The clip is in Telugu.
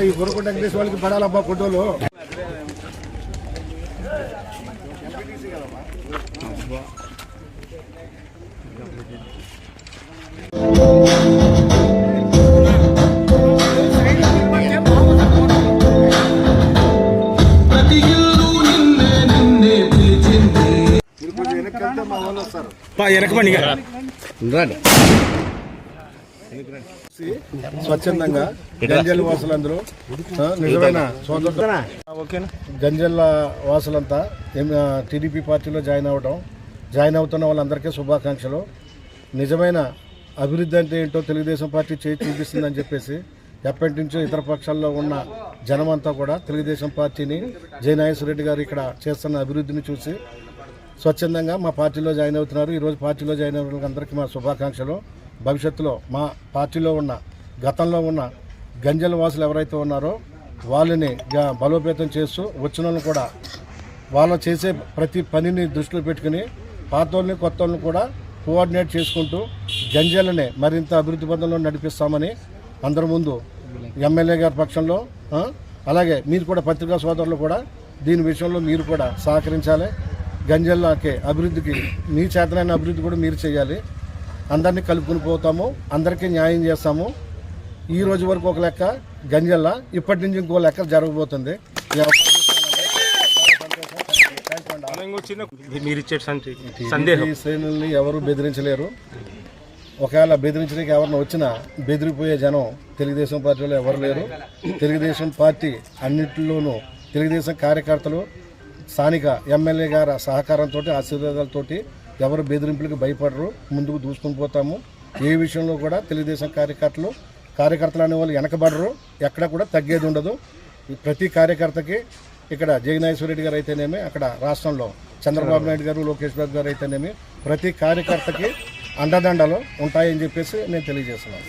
ఈ వెంకటేశ్వర వాళ్ళకి పడాలబ్బా ఫోటోలు వెళ్తే మా వాళ్ళు వస్తారు. వెనకమండి స్వచ్ఛందంగా గంజల్ వాసులందరూ నిజమైన గంజల్ల వాసులంతా టీడీపీ పార్టీలో జాయిన్ అవ్వడం జాయిన్ అవుతున్న వాళ్ళందరికీ శుభాకాంక్షలు. నిజమైన అభివృద్ధి అంటే ఏంటో తెలుగుదేశం పార్టీ చేయి చూపిస్తుందని చెప్పేసి ఎప్పటి నుంచో ఇతర పక్షాల్లో ఉన్న జనమంతా కూడా తెలుగుదేశం పార్టీని జయనాగేశ్వర రెడ్డి గారు ఇక్కడ చేస్తున్న అభివృద్ధిని చూసి స్వచ్ఛందంగా మా పార్టీలో జాయిన్ అవుతున్నారు. ఈరోజు పార్టీలో జాయిన్ అయిన వాళ్ళందరికీ మా శుభాకాంక్షలు. భవిష్యత్తులో మా పార్టీలో ఉన్న గతంలో ఉన్న గంజల వాసులు ఎవరైతే ఉన్నారో వాళ్ళని బలోపేతం చేస్తూ వచ్చిన కూడా వాళ్ళు చేసే ప్రతి పనిని దృష్టిలో పెట్టుకుని పాత వాళ్ళని కొత్త వాళ్ళని కూడా కోఆర్డినేట్ చేసుకుంటూ గంజాలని మరింత అభివృద్ధి పథంలో నడిపిస్తామని అందరి ముందు ఎమ్మెల్యే గారి పక్షంలో అలాగే మీరు కూడా పత్రికా సోదరులు కూడా దీని విషయంలో మీరు కూడా సహకరించాలి. గంజల్లాకే అభివృద్ధికి మీ చేతనైన అభివృద్ధి కూడా మీరు చేయాలి. అందరినీ కలుపుకుని పోతాము అందరికీ న్యాయం చేస్తాము. ఈ రోజు వరకు ఒక లెక్క గంజల్ల. ఇప్పటి నుంచి ఇంకో లెక్క జరగబోతుంది. ఈ శ్రేణుల్ని ఎవరు బెదిరించలేరు. ఒకవేళ బెదిరించడానికి ఎవరిని వచ్చినా బెదిరిపోయే జనం తెలుగుదేశం పార్టీలో ఎవరు లేరు. తెలుగుదేశం పార్టీ అన్నింటిలోనూ తెలుగుదేశం కార్యకర్తలు స్థానిక ఎమ్మెల్యే గారి సహకారంతో ఆశీర్వాదాలతో ఎవరు బెదిరింపులకు భయపడరు ముందుకు దూసుకుని పోతాము. ఏ విషయంలో కూడా తెలుగుదేశం కార్యకర్తలు కార్యకర్తలు అనే వాళ్ళు వెనకబడరు ఎక్కడ కూడా తగ్గేది ఉండదు. ప్రతి కార్యకర్తకి ఇక్కడ జగనాశ్వరరెడ్డి గారు అయితేనేమి అక్కడ రాష్ట్రంలో చంద్రబాబు నాయుడు గారు లోకేష్ బాబు గారు అయితేనేమి ప్రతి కార్యకర్తకి అండదండలు ఉంటాయని చెప్పేసి నేను తెలియజేస్తున్నాను.